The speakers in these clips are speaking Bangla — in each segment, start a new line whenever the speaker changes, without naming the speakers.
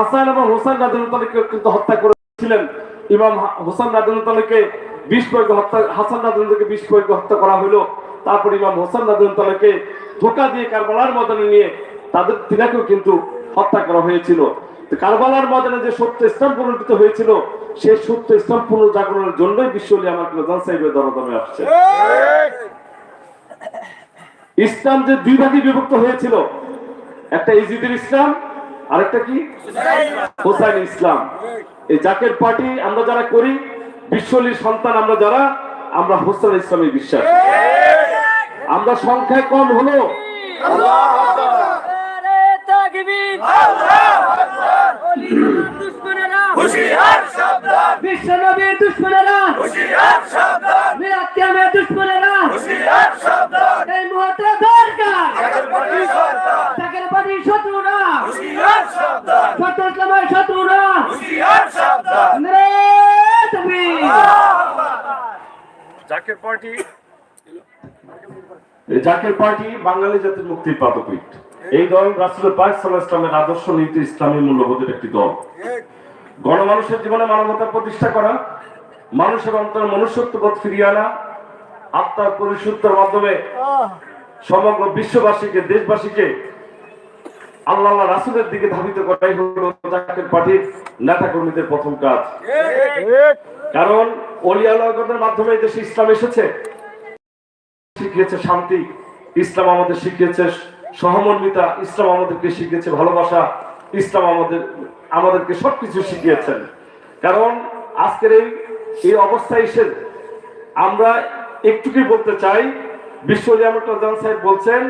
হাসান এবং হোসেন রাজনতালিকে কিন্তু হত্যা করেছিলেন। ইমাম হোসেন রাজনতালিকে বিষ প্রয়োগে হত্যা, হাসান রাজনতালিকে বিষ প্রয়োগে হত্যা করা হলো তারপর ইমাম হোসেন রাজনতালিকে ধোকা দিয়ে কারবালার মদনে নিয়ে তাদের তিনাকেও কিন্তু হত্যা করা হয়েছিল। কারবালার মদনে যে সত্য ইসলাম পুনর্জিত হয়েছিল, সেই সত্য ইসলাম পুনর্জাগরণের জন্যই বিশ্ব আমার প্রধান সাহেবের দরদমে আসছে। ইসলাম যে দুই ভাগে বিভক্ত হয়েছিল, একটা ইজিদের ইসলাম আরেকটা কি? হোসাইন ইসলাম। এই জাকের পার্টি আমরা যারা করি বিশ্বলির সন্তান আমরা যারা আমরা হোসেন ইসলামে বিশ্বাস। আমরা সংখ্যায় কম হলো।
বিশ্বনবীর দুশ্মনেরা দুশ্মনেরা
হুশিয়ার সাবধান
এই মুহূর্তে দরকার
জাগরবাড়ি সরকার
তাকের বাড়ি শত্রুরা
হুশিয়ার সাবধান
শত্রু ইসলামের শত্রুরা
হুশিয়ার সাবধান
রে তাকবীর
জাকের পার্টি
এই জাকের পার্টি বাঙালি জাতির মুক্তির পাদপীঠ। এই দল রাসুলের পাক সাল্লাহ ইসলামের আদর্শ নীতি ইসলামী মূল্যবোধের একটি দল। গণমানুষের জীবনে মানবতা প্রতিষ্ঠা করা মানুষের অন্তর মনুষ্যত্ববোধ ফিরিয়ে আনা আত্মার পরিশুদ্ধের মাধ্যমে সমগ্র বিশ্ববাসীকে দেশবাসীকে আল্লাহ রাসুলের দিকে ধাবিত করাই হলো জাকের পার্টির নেতা কর্মীদের প্রথম কাজ। কারণ অলিয়ালগদের মাধ্যমে দেশে ইসলাম এসেছে। শিখিয়েছে শান্তি, ইসলাম আমাদের শিখিয়েছে সহমর্মিতা, ইসলাম আমাদেরকে শিখিয়েছে ভালোবাসা, ইসলাম আমাদের, আমাদেরকে সবকিছু শিখিয়েছেন। কারণ আজকের এই এই অবস্থায় এসে আমরা একটুকুই বলতে চাই, বিশ্ব জান সাহেব বলছেন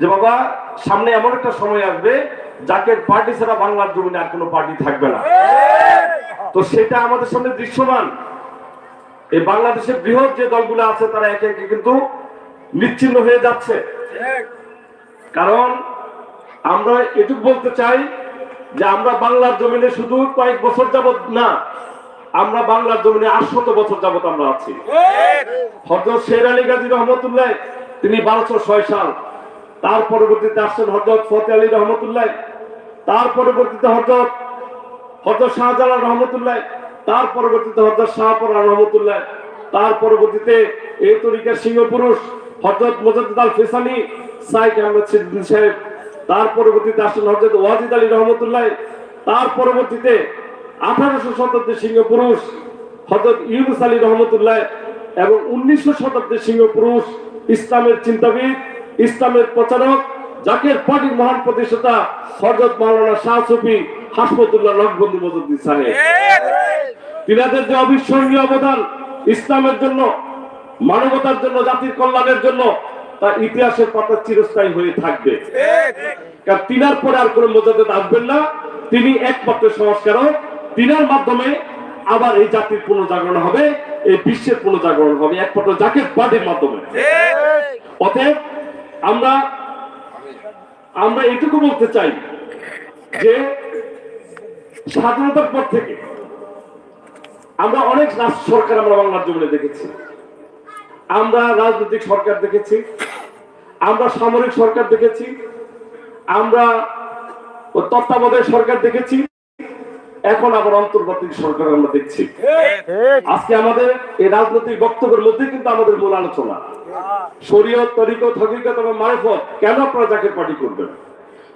যে, বাবা, সামনে এমন একটা সময় আসবে, যাকে পার্টি ছাড়া বাংলার জমিনে আর কোনো পার্টি থাকবে না। তো সেটা আমাদের সামনে দৃশ্যমান। এই বাংলাদেশের বৃহৎ যে দলগুলো আছে, তারা একে একে কিন্তু নিচ্ছিন্ন হয়ে যাচ্ছে। কারণ আমরা এটুকু বলতে চাই যে আমরা বাংলার জমিনে শুধু কয়েক বছর যাবত না, আমরা বাংলার জমিনে আটশত বছর যাবত আমরা আছি। হজরত শের আলী গাজী রহমতুল্লাহ, তিনি বারোশো ছয় সাল, তার পরবর্তীতে আসছেন হজরত ফতে আলী রহমতুল্লাহ, তার পরবর্তীতে হজরত হজরত শাহজালাল রহমতুল্লাহ, তার পরবর্তীতে হজরত শাহপরা রহমতুল্লাহ, তার পরবর্তীতে এই তরিকার সিংহ পুরুষ হজরত মজাদ আল ফেসানি সাইক আহমেদ সিদ্দিন সাহেব তার পরবর্তীতে আসেন হজরত ওয়াজিদ আলী রহমতুল্লাহ তার পরবর্তীতে আঠারোশো শতাব্দীর সিংহ পুরুষ হজরত ইউনুস আলী রহমতুল্লাহ এবং উনিশশো শতাব্দীর সিংহ পুরুষ ইসলামের চিন্তাবিদ ইসলামের প্রচারক জাকের পার্টির মহান প্রতিষ্ঠাতা হজরত মাওলানা শাহ সুফি হাসমতুল্লাহ নকবন্দি মজুদ্দিন সাহেব। তিনাদের যে অবিস্মরণীয় অবদান ইসলামের জন্য মানবতার জন্য, জাতির কল্যাণের জন্য, তা ইতিহাসের পাতা চিরস্থায়ী হয়ে থাকবে। তিনার পরে আর কোনো মোজাদ্দেদ আসবেন না। তিনি একমাত্র সংস্কারক। তিনার মাধ্যমে আবার এই জাতির পুনর্জাগরণ হবে, এই বিশ্বের পুনর্জাগরণ হবে, একমাত্র জাকের পার্টির মাধ্যমে। অতএব আমরা আমরা এটুকু বলতে চাই যে, স্বাধীনতার পর থেকে আমরা অনেক রাষ্ট্র সরকার আমরা বাংলার জমিনে দেখেছি। আমরা রাজনৈতিক সরকার দেখেছি, আমরা সামরিক সরকার দেখেছি, আমরা তত্ত্বাবধায়ক সরকার দেখেছি, এখন আবার অন্তর্বর্তী সরকার আমরা দেখছি। আজকে আমাদের এই রাজনৈতিক বক্তব্যের মধ্যে কিন্তু আমাদের মূল আলোচনা। শরীয়ত, তরিকত, হকিকত এবং মারফত কেন আপনারা জাকের পার্টি করবেন?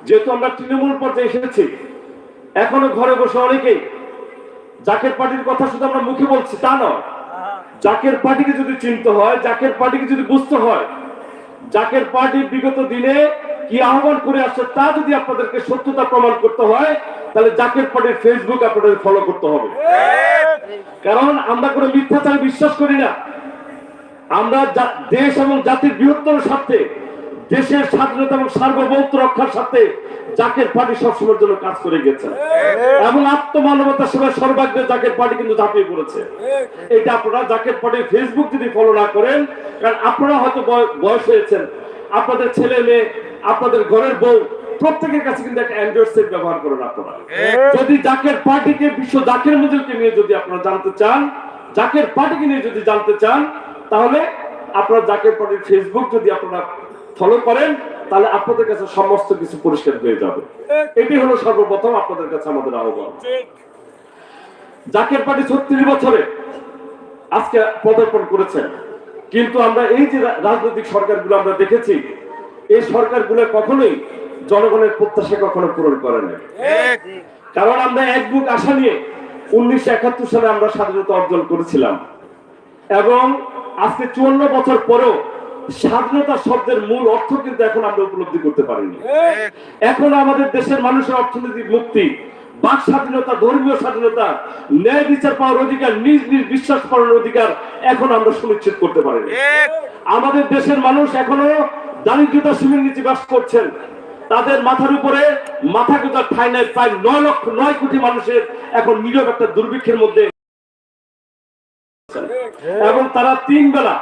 যেহেতু আমরা তৃণমূল পর্যায়ে এসেছি, এখনও ঘরে বসে অনেকেই জাকের পার্টির কথা শুধু আমরা মুখে বলছি, তা নয়। জাকের পার্টিকে যদি চিনতে হয়, জাকের পার্টিকে যদি বুঝতে হয়, জাকের পার্টি বিগত দিনে কি আহ্বান করে আসছে তা যদি আপনাদেরকে সত্যতা প্রমাণ করতে হয়, তাহলে জাকের পার্টির ফেসবুক আপনাদের ফলো করতে হবে। কারণ আমরা কোনো মিথ্যাচার বিশ্বাস করি না। আমরা দেশ এবং জাতির বৃহত্তর স্বার্থে দেশের স্বাধীনতা এবং সার্বভৌমত্ব রক্ষার সাথে জাকের পার্টি সবসময়ের জন্য কাজ করে গেছে। এবং আত্মমানবতার সেবা সর্বাগ্রে জাকের পার্টি কিন্তু ঝাঁপিয়ে পড়েছে। এটা আপনারা জাকের পার্টির ফেসবুক যদি ফলো না করেন কারণ আপনারা হয়তো বয়স হয়েছেন আপনাদের ছেলে মেয়ে আপনাদের ঘরের বউ প্রত্যেকের কাছে কিন্তু একটা অ্যান্ড্রয়েড সেট ব্যবহার করেন আপনারা। যদি জাকের পার্টিকে বিশ্ব জাকের মজুরকে নিয়ে যদি আপনারা জানতে চান জাকের পার্টিকে নিয়ে যদি জানতে চান তাহলে আপনারা জাকের পার্টির ফেসবুক যদি আপনারা ফলো করেন, তাহলে আপনাদের কাছে সমস্ত কিছু পরিষ্কার হয়ে যাবে। এটি হলো সর্বপ্রথম আপনাদের কাছে আমাদের আহ্বান। জাকের পার্টি ছত্রিশ বছরে আজকে পদার্পণ করেছেন। কিন্তু আমরা এই যে রাজনৈতিক সরকারগুলো আমরা দেখেছি, এই সরকারগুলো কখনোই জনগণের প্রত্যাশা কখনো পূরণ করে না কারণ আমরা এক বুক আশা নিয়ে উনিশশো একাত্তর সালে আমরা স্বাধীনতা অর্জন করেছিলাম। এবং আজকে চুয়ান্ন বছর পরেও স্বাধীনতা শব্দের মূল অর্থ কিন্তু এখন আমরা উপলব্ধি করতে পারিনি। এখন আমাদের দেশের মানুষের অর্থনৈতিক মুক্তি বাক স্বাধীনতা ধর্মীয় স্বাধীনতা ন্যায় বিচার পাওয়ার অধিকার নিজ নিজ বিশ্বাস করার অধিকার এখন আমরা সুনিশ্চিত করতে পারিনি। আমাদের দেশের মানুষ এখনও দারিদ্রতা সীমার নিচে বাস করছেন। তাদের মাথার উপরে মাথা গোজার ঠাই নাই প্রায় নয় লক্ষ নয় কোটি মানুষের এখন নীরব একটা দুর্ভিক্ষের মধ্যে। এবং তারা তিন বেলা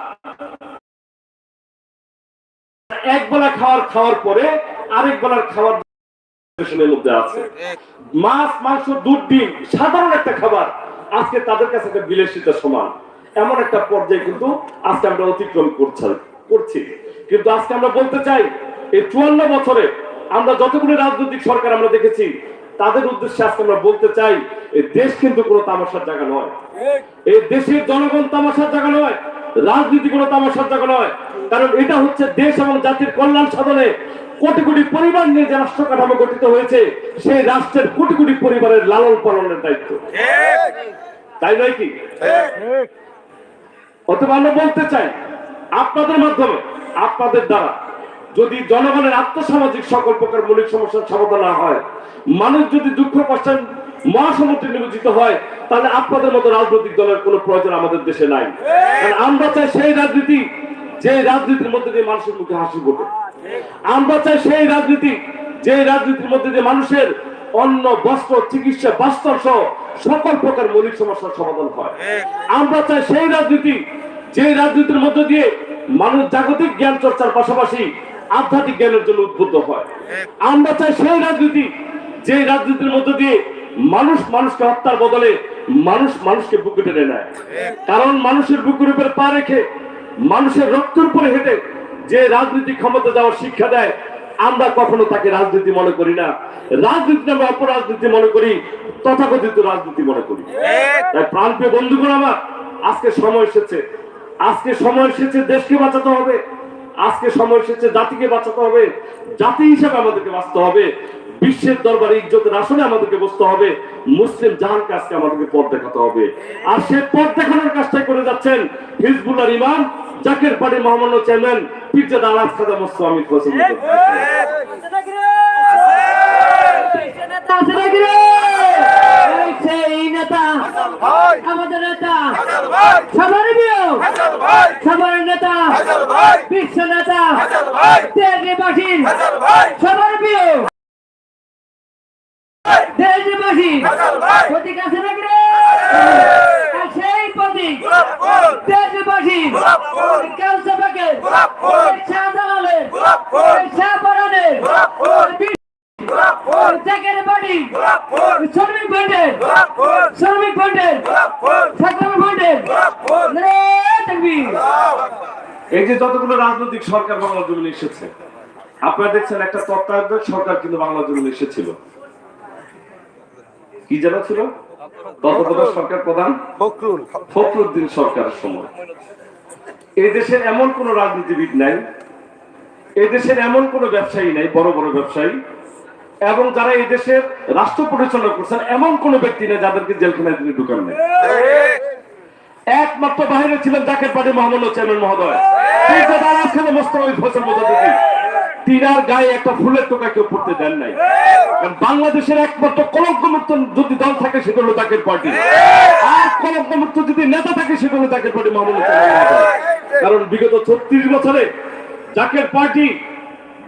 এক বেলা খাওয়ার খাওয়ার পরে আরেক বেলার আছে। মাছ, মাংস, দুধ, ডিম, সাধারণ একটা খাবার। আজকে তাদের কাছে একটা সমান। এমন একটা পর্যায়ে কিন্তু আজকে আমরা অতিক্রম করছি করছি। কিন্তু আজকে আমরা বলতে চাই, এই চুয়ান্ন বছরে আমরা যতগুলো রাজনৈতিক সরকার আমরা দেখেছি, তাদের উদ্দেশ্যে আজকে আমরা বলতে চাই, এই দেশ কিন্তু কোনো তামাশার জায়গা নয়। এই দেশের জনগণ তামাশার জায়গা নয়, রাজনীতি কোনো তামাশার জায়গা নয়। কারণ এটা হচ্ছে দেশ এবং জাতির কল্যাণ সাধনে কোটি কোটি পরিবার নিয়ে যে রাষ্ট্র কাঠামো গঠিত হয়েছে সেই রাষ্ট্রের কোটি কোটি পরিবারের লালন পালনের দায়িত্ব। তাই নয় কি? অথবা আমরা বলতে চাই আপনাদের মাধ্যমে আপনাদের দ্বারা যদি জনগণের আত্মসামাজিক সকল প্রকার মৌলিক সমস্যার সমাধান না হয় মানুষ যদি দুঃখ কষ্টের মহাসমুদ্রে নিবেদিত হয় তাহলে আপনাদের মতো রাজনৈতিক দলের কোনো প্রয়োজন আমাদের দেশে নাই। আমরা চাই সেই রাজনীতি যে রাজনীতির মধ্যে দিয়ে মানুষের মুখে হাসি ফোটে। আমরা চাই সেই রাজনীতি, যে রাজনীতির মধ্যে দিয়ে মানুষের অন্ন, বস্ত্র, চিকিৎসা, বাস্তব সহ সকল প্রকার মৌলিক সমস্যার সমাধান হয়। আমরা চাই সেই রাজনীতি, যে রাজনীতির মধ্য দিয়ে মানুষ জাগতিক জ্ঞান চর্চার পাশাপাশি আধ্যাত্মিক জ্ঞানের জন্য উদ্বুদ্ধ হয়। আমরা চাই সেই রাজনীতি, যে রাজনীতির মধ্য দিয়ে মানুষ মানুষকে হত্যার বদলে মানুষ মানুষকে বুকে টেনে নেয়। কারণ মানুষের বুকের উপরে পা রেখে মানুষের রক্তের উপরে হেঁটে যে রাজনীতি ক্ষমতা যাওয়ার শিক্ষা দেয় আমরা কখনো তাকে রাজনীতি মনে করি না। রাজনীতি আমরা অপরাজনীতি মনে করি তথাকথিত রাজনীতি মনে করি। তাই প্রাণপ্রিয় বন্ধুগণ আমার আজকে সময় এসেছে। আজকে সময় এসেছে দেশকে বাঁচাতে হবে। আজকে সময় এসেছে জাতিকে বাঁচাতে হবে। জাতি হিসেবে আমাদেরকে বাঁচতে হবে। বিশ্বের দরবারে ইজ্জতের আসনে আমাদেরকে বসতে হবে। মুসলিম জাহানকে আজকে আমাদেরকে পথ দেখাতে হবে। আর সে পথ দেখানোর কাজটাই করে যাচ্ছেন হিজবুল্লাহর ইমাম জাকের পার্টির মহামান্য চেয়ারম্যান পিরজাদা আলাজ খাদা মোস্তফা আমির
নেতা? নেতা আমাদের নেতা
হাজার ভাই
সবার প্রিয়
হাজার ভাই
সবার নেতা বিশ্ব নেতা
হাজার
দেশবাসী
হাজার ভাই
সবার প্রিয় দেশবাসী
হাজার
আছে নাকি রে? আর সেই প্রতীক
গোলাপ ফুল
দেশবাসী
গোলাপ ফুল
কালসা প্যাকেট শাহজালালের
গোলাপ ফুল
শাহপরানের
গোলাপ ফুল গোলাপ ফুল
জাকের বাড়ি শ্রমিক ফ্রন্টের শ্রমিক ফ্রন্টের ছাত্র ফ্রন্টের
গোলাপ ফুল
তাকবীর
এই যে যতগুলো রাজনৈতিক সরকার বাংলা জমিনে এসেছে আপনারা দেখছেন একটা তত্ত্বাবধায়ক সরকার কিন্তু বাংলা জমিনে এসেছিল। কি যেন ছিল? তত্ত্বাবধায়ক সরকার প্রধান?
ফখরুল।
ফখরুদ্দিন সরকারের সময়। এই দেশের এমন কোন রাজনীতিবিদ নাই এই দেশের এমন কোন ব্যবসায়ী নাই বড় বড় ব্যবসায়ী এবং যারা এই দেশের রাষ্ট্র পরিচালনা করছেন এমন কোন ব্যক্তি নেই যাদেরকে জেলখানায় তিনি ঢুকান নেই। একমাত্র বাহিরে ছিলেন জাকের পার্টি মোহাম্মদ চেয়ারম্যান মহোদয়। কিন্তু আজকে মোস্তফা হোসেন তিনার গায়ে একটা ফুলের টোকা কেউ পড়তে দেন নাই। বাংলাদেশের একমাত্র কলঙ্ক মুক্ত যদি দল থাকে, সেটা হলো জাকের পার্টি। আর কলঙ্ক মুক্ত যদি নেতা থাকে, সেটা হলো জাকের পার্টি মহোদয় কারণ বিগত ছত্রিশ বছরে জাকের পার্টি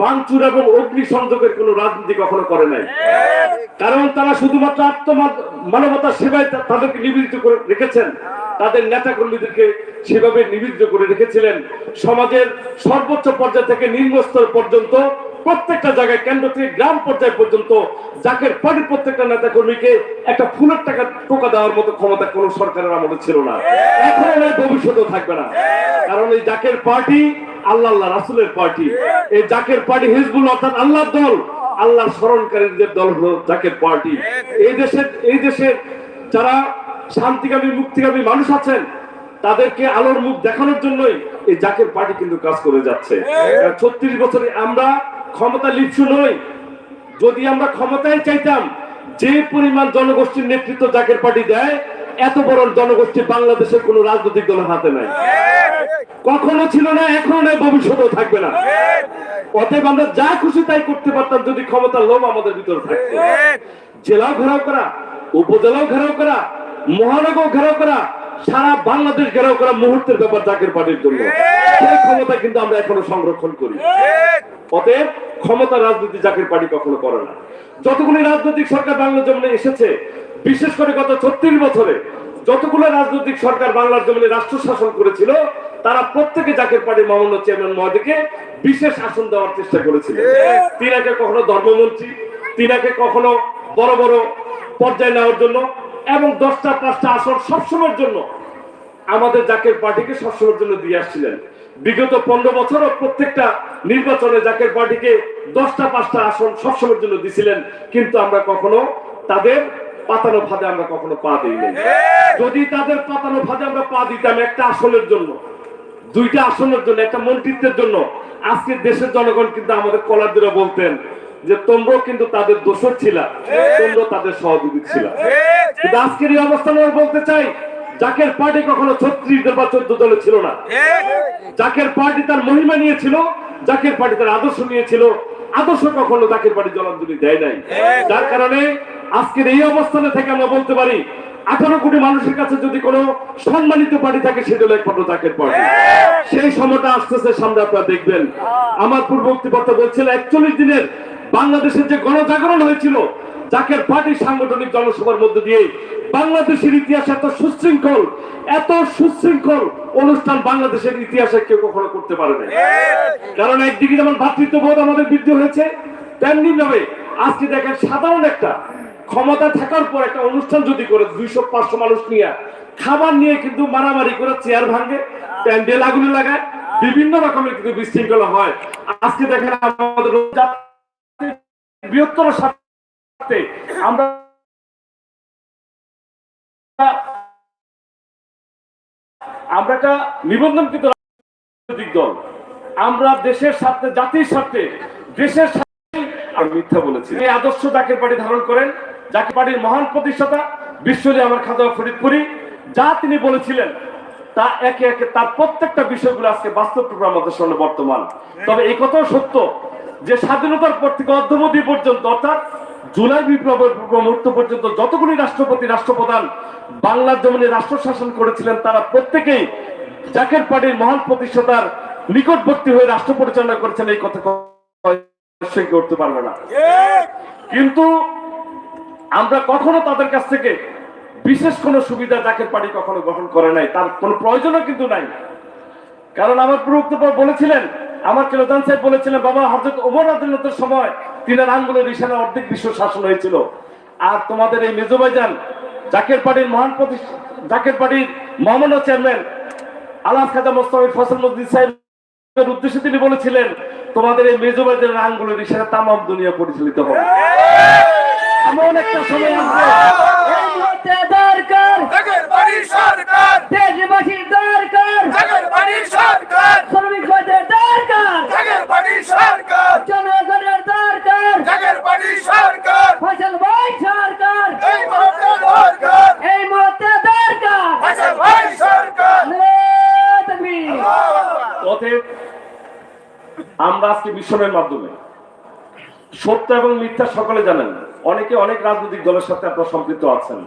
বাংচুর এবং অগ্নি সংযোগের কোন রাজনীতি কখনো করে নাই। কারণ তারা শুধুমাত্র আত্ম মানবতার সেবায় তাদেরকে নিবেদিত করে রেখেছেন। তাদের নেতা কর্মীদেরকে সেভাবে নিবেদিত করে রেখেছিলেন। সমাজের সর্বোচ্চ পর্যায় থেকে নিম্ন স্তর পর্যন্ত প্রত্যেকটা জায়গায় কেন্দ্র থেকে গ্রাম পর্যায় পর্যন্ত জাকের পার্টির প্রত্যেকটা নেতা কর্মীকে একটা ফুলের টাকা টোকা দেওয়ার মতো ক্ষমতা কোন সরকারের আমলে ছিল না। এখন ভবিষ্যতেও থাকবে না। কারণ এই জাকের পার্টি আল্লাহ আল্লাহ, রাসুলের পার্টি। এই জাকের পার্টি হিজবুল অর্থাৎ আল্লাহর দল। আল্লাহ স্মরণকারীদের দল হলো জাকের পার্টি। এই দেশের এই দেশের যারা শান্তিকামী মুক্তিকামী মানুষ আছেন তাদেরকে আলোর মুখ দেখানোর জন্যই এই জাকের পার্টি কিন্তু কাজ করে যাচ্ছে। ছত্রিশ বছরে আমরা ক্ষমতা লিপসু নই। যদি আমরা ক্ষমতায় চাইতাম যে পরিমাণ জনগোষ্ঠীর নেতৃত্ব জাকের পার্টি দেয় এত বড় জনগোষ্ঠী বাংলাদেশের কোন রাজনৈতিক দলের হাতে নাই। কখনো ছিল না এখনও নাই ভবিষ্যতেও থাকবে না। অতএব আমরা যা খুশি তাই করতে পারতাম যদি ক্ষমতার লোভ আমাদের ভিতরে থাকতো। জেলাও ঘেরাও করা উপজেলাও ঘেরাও করা মহানগর ঘেরাও করা সারা বাংলাদেশ ঘেরাও করা মুহূর্তের ব্যাপার জাকের পার্টির জন্য। সেই ক্ষমতা কিন্তু আমরা এখনও সংরক্ষণ করি। অতএব ক্ষমতা রাজনীতি জাকের পার্টি কখনো করে না। যতগুলি রাজনৈতিক সরকার বাংলার জমিনে এসেছে বিশেষ করে গত ছত্রিশ বছরে যতগুলো রাজনৈতিক সরকার বাংলার জমিনে রাষ্ট্র শাসন করেছিল তারা প্রত্যেকে জাকের পার্টির মামুন্য চেয়ারম্যান মহোদয়কে বিশেষ আসন দেওয়ার চেষ্টা করেছিল তিনাকে কখনো ধর্মমন্ত্রী তিনাকে কখনো বড় বড় পর্যায়ে নেওয়ার জন্য এবং দশটা পাঁচটা আসন সবসময়ের জন্য আমাদের জাকের পার্টিকে সবসময়ের জন্য দিয়ে আসছিলেন। বিগত পনেরো বছরও প্রত্যেকটা নির্বাচনে জাকের পার্টিকে দশটা পাঁচটা আসন সবসময়ের জন্য দিছিলেন কিন্তু আমরা কখনো তাদের পাতানো ফাঁদে আমরা কখনো পা দিইনি যদি তাদের পাতানো ফাঁদে আমরা পা দিতাম একটা আসনের জন্য দুইটা আসনের জন্য একটা মন্ত্রিত্বের জন্য আজকে দেশের জনগণ কিন্তু আমাদের কলার বলতেন যে তোমরাও কিন্তু তাদের দোষর ছিলা, তোমরাও তাদের সহযোগী ছিলা। কিন্তু আজকের এই অবস্থানে বলতে চাই, জাকের পার্টি কখনো ছত্রিশ দল বা চোদ্দ দলে ছিল না। জাকের পার্টি তার মহিমা নিয়েছিল, জাকের পার্টি তার আদর্শ নিয়েছিল। আদর্শ কখনো জাকের পার্টি জলাঞ্জলি দেয় নাই। যার কারণে আজকের এই অবস্থানে থেকে আমরা বলতে পারি, আঠারো কোটি মানুষের কাছে যদি কোনো সম্মানিত পার্টি থাকে সেটা হলো একমাত্র জাকের পার্টি। সেই সময়টা আসতেছে, সামনে আপনারা দেখবেন। আমার পূর্ববর্তী কথা বলছিল, একচল্লিশ দিনের বাংলাদেশের যে গণজাগরণ হয়েছিল জাকের পার্টি সাংগঠনিক জনসভার মধ্যে দিয়ে বাংলাদেশের ইতিহাসে এত সুশৃঙ্খল এত সুশৃঙ্খল অনুষ্ঠান বাংলাদেশের ইতিহাসে কেউ কখনো করতে পারে না কারণ একদিকে যেমন ভ্রাতৃত্ববোধ আমাদের বৃদ্ধি হয়েছে তেমনি ভাবে আজকে দেখেন সাধারণ একটা ক্ষমতা থাকার পর একটা অনুষ্ঠান যদি করে দুইশো পাঁচশো মানুষ নিয়ে খাবার নিয়ে কিন্তু মারামারি করে চেয়ার ভাঙে প্যান্ডেল আগুনে লাগায় বিভিন্ন রকমের কিন্তু বিশৃঙ্খলা হয়। আজকে দেখেন আমাদের বৃহত্তর স্বার্থে আমরা আমরা একটা নিবন্ধনকৃত রাজনৈতিক দল। আমরা দেশের স্বার্থে, জাতির স্বার্থে, দেশের মিথ্যা বলেছি। এই আদর্শ জাকের পার্টি ধারণ করেন। জাকের পার্টির মহান প্রতিষ্ঠাতা বিশ্বজয় আমার খাজা ফরিদপুরি। যা তিনি বলেছিলেন, তা একে একে তার প্রত্যেকটা বিষয়গুলো আজকে বাস্তব রূপে আমাদের সামনে বর্তমান। তবে এই কথাও সত্য যে স্বাধীনতার পর থেকে অর্ধমতি পর্যন্ত, অর্থাৎ জুলাই বিপ্লবের মুহূর্ত পর্যন্ত যতগুলি রাষ্ট্রপতি, রাষ্ট্রপ্রধান বাংলার জমিনে রাষ্ট্র শাসন করেছিলেন, তারা প্রত্যেকেই জাকের পার্টির মহান প্রতিষ্ঠাতার নিকটবর্তী হয়ে রাষ্ট্র পরিচালনা করেছেন, এই কথা করতে পারবে না। কিন্তু আমরা কখনো তাদের কাছ থেকে বিশেষ কোনো সুবিধা জাকের পার্টি কখনো গ্রহণ করে নাই, তার কোনো প্রয়োজনও কিন্তু নাই। কারণ আমার প্রবক্তব্য বলেছিলেন আমার কেলদান সাহেব বলেছিলেন, বাবা হজরত ওমর আদিলতের সময় তিনার আঙ্গুলের ইশারা অর্ধেক বিশ্ব শাসন হয়েছিল। আর তোমাদের এই মেজবাইজান জাকের পার্টির মহান জাকের পার্টির মহামান্য চেয়ারম্যান আলাস খাজা মোস্তাফির ফসল মসজিদ সাহেবের উদ্দেশ্যে তিনি বলেছিলেন, তোমাদের এই মেজবাইজানের আঙ্গুলের ইশারা তামাম দুনিয়া পরিচালিত হবে। এমন একটা সময় আসবে
এই মুহূর্তে দরকার
জাগের বাড়ি সরকার।
দেশবাসীর দরকার।
বাড়ি সরকার।
শ্রমিক দরকার।
বাড়ি সরকার।
জনগণের দরকার।
বাড়ি সরকার।
ফসল ভাই সরকার।
এই মুহূর্তে দরকার।
এই মুহূর্তে দরকার।
ফসল ভাই সরকার
অতএব আমরা আজকে মিশনের মাধ্যমে সত্য এবং মিথ্যা সকলে জানেন। অনেকে অনেক রাজনৈতিক দলের সাথে আপনারা সম্পৃক্ত আছেন।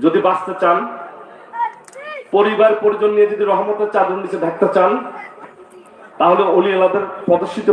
যদি বাঁচতে চান পরিবার পরিজন নিয়ে যদি রহমতের চাদর নিচে থাকতে চান, তাহলে অলি আলাদের প্রদর্শিত